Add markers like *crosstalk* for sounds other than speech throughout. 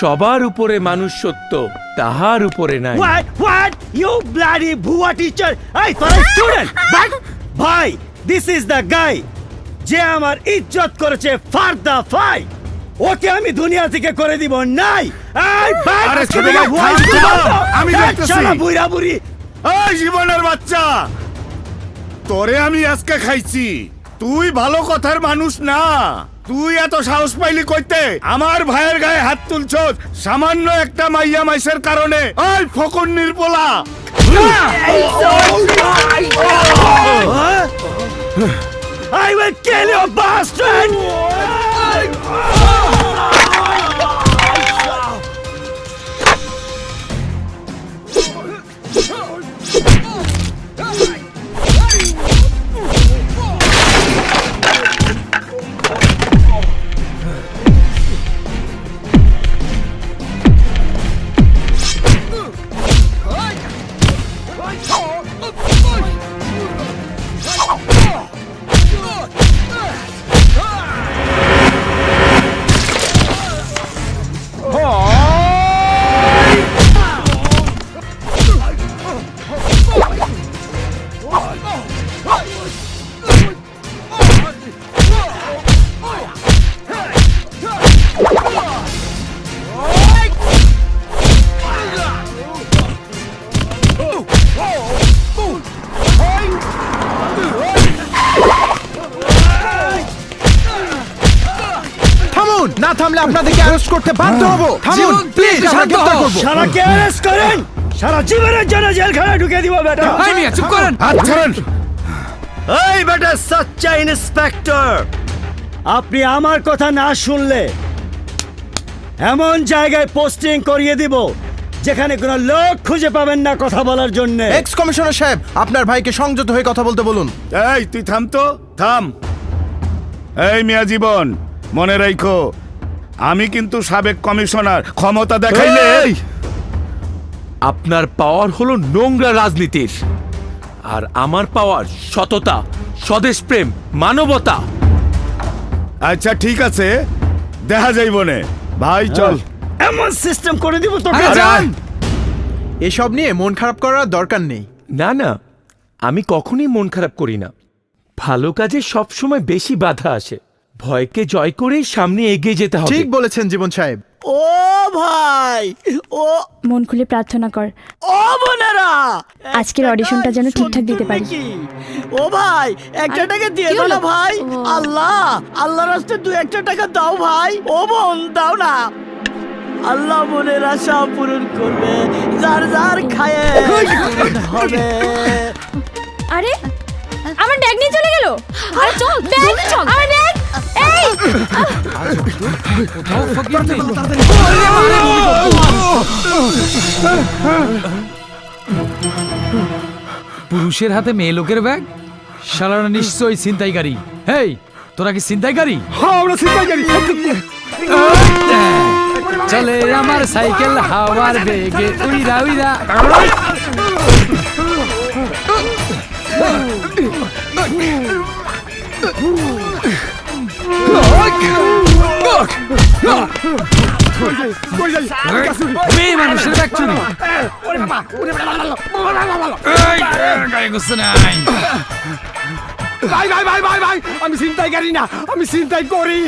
সবার উপরে মানুষ সত্য তাহার উপরে নাই। What? What? You bloody ভুয়া টিচার এই তোরা স্টুডেন্ট বাট ভাই দিস ইজ দ্য গাই যে আমার ইজ্জত করেছে ফার দ্য ফাইট ওকে আমি দুনিয়া থেকে করে দিব নাই। এই বাট আরে ছোট ভাই। আমি দেখতেছি। শালা বুইড়া বুড়ি এই জীবনের বাচ্চা। তোরে আমি আজকে খাইছি। তুই ভালো কথার মানুষ না তুই এত সাহস পাইলি কইতে আমার ভাইয়ের গায়ে হাত তুলছ সামান্য একটা মাইয়া মাইসের কারণে ওই Fakhar নির্বলা I will kill you bastard! থামলে আপনাদেরকে অ্যারেস্ট করতে বাধ্য হব। থামুন প্লিজ আমরা গ্রেফতার করব। শালাকে অ্যারেস্ট করেন। সারা জীবনের জন্য জেলখানায় ঢুকে দিব বেটা। চুপ করেন। হাত ছাড়েন। এই বেটা সচ্চা ইন্সপেক্টর আপনি আমার কথা না শুনলে এমন জায়গায় পোস্টিং করিয়ে দিব যেখানে কোনো লোক খুঁজে পাবেন না কথা বলার জন্য। এক্স কমিশনার সাহেব আপনার ভাইকে সংযত হয়ে কথা বলতে বলুন। এই তুই থাম তো থাম। এই মিয়া জীবন মনে রাখো আমি কিন্তু সাবেক কমিশনার ক্ষমতা দেখাইলে! আপনার পাওয়ার হলো নোংরা রাজনীতির আর আমার পাওয়ার সততা স্বদেশ প্রেম মানবতা। আচ্ছা ঠিক আছে। দেখা যাইব নে ভাই চল। এমন সিস্টেম করে দিব তোকে। আরে, জান এসব নিয়ে মন খারাপ করার দরকার নেই। না না আমি কখনোই মন খারাপ করি না। ভালো কাজে সবসময় বেশি বাধা আসে। ভয়কে জয় করেই সামনে এগিয়ে যেতে হবে। ঠিক বলেছেন জীবন সাহেব। ও ভাই ও মন খুলে প্রার্থনা কর। ও বোনেরা আজকের auditionটা যেন ঠিকঠাক দিতে পারি। ও ভাই একটা টাকা দিয়ে দাও না ভাই। আল্লাহ আল্লাহ রাস্তায় দু একটা টাকা দাও ভাই। ও বোন দাও না। আল্লাহ মনের আশা পূরণ করবে। যার যার খায় হবে। আরে আমার ব্যাগ নিয়ে চলে গেল? আরে চল ব্যাগ চল। আমার ব্যাগ এই! পুরুষের হাতে মেয়ে লোকের ব্যাগ? শালারা নিশ্চয়ই ছিনতাইকারী। হেই তোরা কি ছিনতাইকারী? চলে আমার সাইকেল হাওয়ার বেগে উইরা উইরা। মেয়ে মানুষের ব্যাগ চুরি গায়ে গুচ্ছে নাই ভাই ভাই ভাই ভাই ভাই আমি চিন্তাই করি না আমি চিন্তাই করি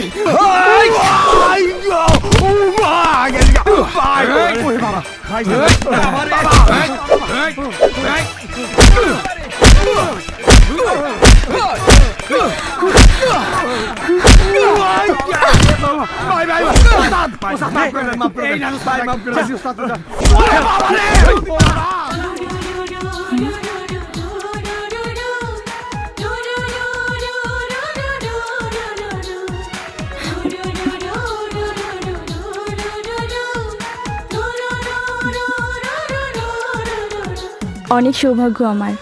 অনেক সৌভাগ্য আমার।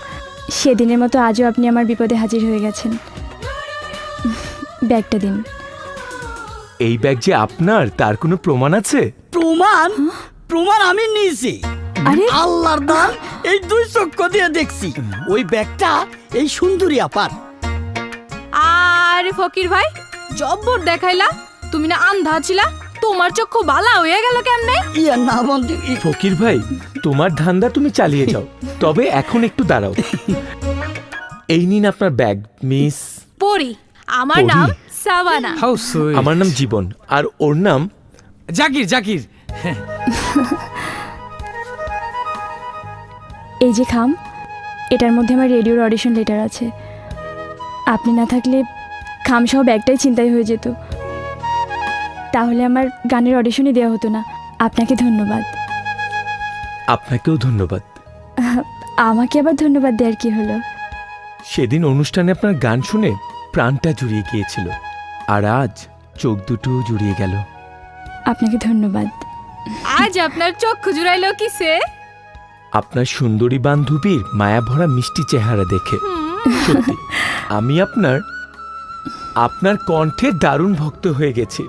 সেদিনের মতো আজও আপনি আমার বিপদে হাজির হয়ে গেছেন। ব্যাগটা দিন। এই ব্যাগ যে আপনার তার কোনো প্রমাণ আছে? প্রমাণ? প্রমাণ আমি নিয়েছি আরে। আল্লাহর দান এই দুই চক্ষু দিয়ে দেখছি। ওই ব্যাগটা এই সুন্দরী আপার। আরে ফকির ভাই জব্বর দেখাইলা। তুমি না আন্ধা ছিলা তোমার চক্ষু বালা হয়ে গেল কেমনে? ইয়া না বন্ধু। ই- ফকির ভাই তোমার ধান্দা তুমি চালিয়ে যাও। তবে এখন একটু দাঁড়াও। এই নিন আপনার ব্যাগ মিস। পরি। আমার নাম সাবানা। হাউ সুইট আমার নাম জীবন আর ওর নাম? জাকির জাকির। এই যে খাম এটার মধ্যে আমার রেডিওর অডিশন লেটার আছে। আপনি না থাকলে খাম সহ ব্যাগটাই চিন্তাই হয়ে যেত। তাহলে আমার গানের অডিশনই দেওয়া হতো না। আপনাকে ধন্যবাদ। আপনাকেও ধন্যবাদ। আমাকে আবার ধন্যবাদ দেওয়ার কি হলো? সেদিন অনুষ্ঠানে আপনার গান শুনে প্রাণটা জুড়িয়ে গিয়েছিল আর আজ চোখ দুটো জুড়িয়ে গেল। আপনাকে ধন্যবাদ। আজ আপনার চক্ষু জুড়াইলো কিসে? আপনার সুন্দরী বান্ধবীর মায়াভরা মিষ্টি চেহারা দেখে। সত্যি আমি আপনার আপনার কণ্ঠে দারুণ ভক্ত হয়ে গেছি।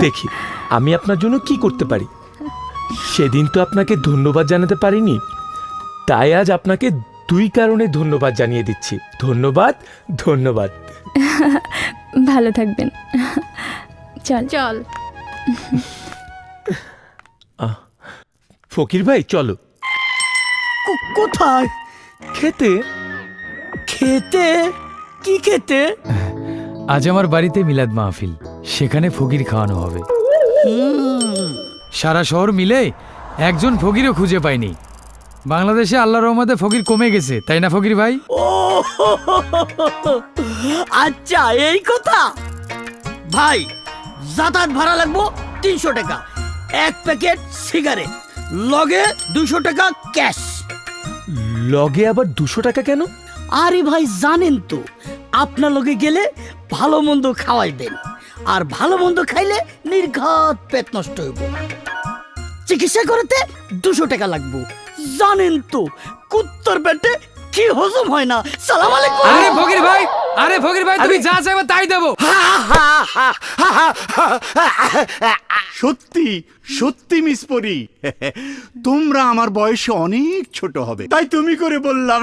দেখি আমি আপনার জন্য কি করতে পারি? সেদিন তো আপনাকে ধন্যবাদ জানাতে পারিনি তাই আজ আপনাকে দুই কারণে ধন্যবাদ জানিয়ে দিচ্ছি। ধন্যবাদ ধন্যবাদ। *laughs* ভালো থাকবেন। চল। চল। ফকির ভাই চলো। কো- কোথায়? খেতে? খেতে? কি খেতে? আজ আমার বাড়িতে মিলাদ মাহফিল। সেখানে ফকির খাওয়ানো হবে। সারা শহর মিলে একজন ফকিরও খুঁজে পাইনি। বাংলাদেশে আল্লাহ রহমতে ফকির কমে গেছে তাই না ফকির ভাই? ও *laughs* আচ্ছা এই কথা? ভাই যাতায়াত ভাড়া লাগবো তিনশো টাকা এক প্যাকেট সিগারেট লগে দুশো টাকা ক্যাশ। লগে আবার দুশো টাকা কেন? আরে ভাই জানেন তো আপনার লগে গেলে ভালো মন্দ খাওয়াইবেন আর ভালো মন্দ খাইলে নির্ঘাত পেট নষ্ট হইব। চিকিৎসা করতে দুশো টাকা লাগবো জানেন তো কুত্তর পেটে কি হজম হয় না সালাম আলাইকুম আরে ফকির ভাই আরে ফকির ভাই তুমি যা চাইবে তাই দেবো সত্যি সত্যি মিস পরি তোমরা আমার বয়সে অনেক ছোট হবে তাই তুমি করে বললাম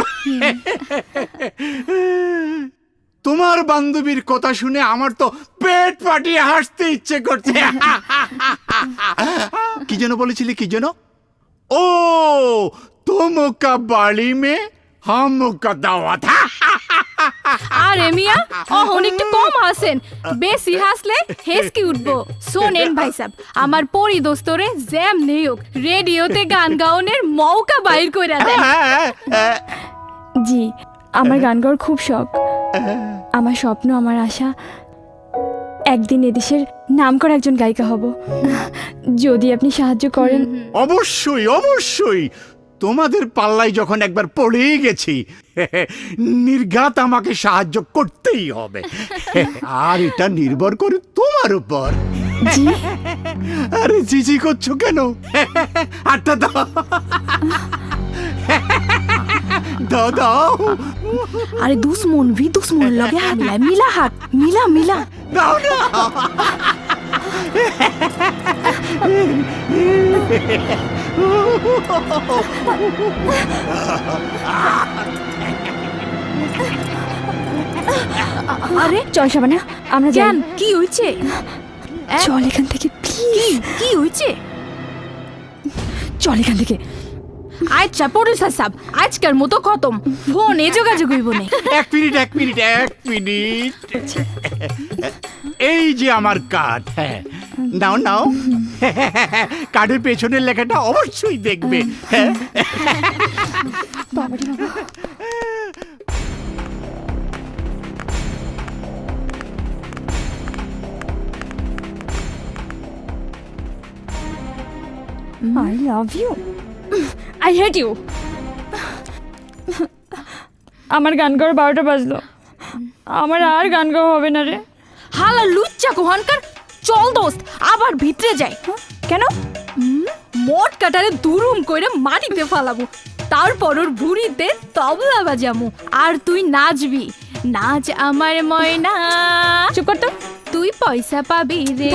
তোমার বান্ধবীর কথা শুনে আমার তো পেট ফাটিয়ে হাসতে ইচ্ছে করছে কি যেন বলেছিলি কি যেন ও তোমকা বাড়ি মে হামকা দাওয়াত আরে মিয়া অহন একটু কম হাসেন। বেশি হাসলে হেসকি উঠবো। শোনেন ভাই সাহেব আমার পরি দোস্তরে জ্যাম নেই হোক রেডিওতে গান গাওনের মৌকা বাইর কইরা দেন। জি আমার গান গাওয়ার খুব শখ। আমার স্বপ্ন আমার আশা একদিন এদেশের নামকরা একজন গায়িকা হব। যদি আপনি সাহায্য করেন। অবশ্যই অবশ্যই। তোমাদের পাল্লায় যখন একবার পড়েই গেছি নির্ঘাত আমাকে সাহায্য করতেই হবে। আর এটা নির্ভর করে তোমার উপর। জি। আরে জিজি করছ কেন? আটটা দাও। দাও দাও। আরে দুশ্মন ভি দুশ্মন লগে হাত মিলা হাত মিলা মিলা। দাও না। আরে চল সাবানা আমরা যাই। জান কি হইছে চল এখান থেকে প্লিজ কি হইছে চল এখান থেকে। আচ্ছা পরিসা সাহেব আজকের মতো খতম। ফোনে যোগাযোগ হইব না। এক মিনিট এক মিনিট এক মিনিট। এই যে আমার কার্ড হ্যাঁ। নাও নাও। কার্ডের পেছনের লেখাটা অবশ্যই দেখবে। হ্যাঁ। বাবারে বাবা। I love you I hate you আমার গান গাওয়ার বারোটা বাজলো। আমার আর গান গাওয়া হবে না রে। হালা লুচ্চা কোহানকার চল দোস্ত আবার ভিতরে যাই কেন? মোট কাটারে দুরুম কইরে মাটিতে ফালাবো। তারপর ওর ভুড়িতে তবলা বাজামু আর তুই নাচবি। নাচ আমার ময়না। চুপ করতো তুই পয়সা পাবি রে।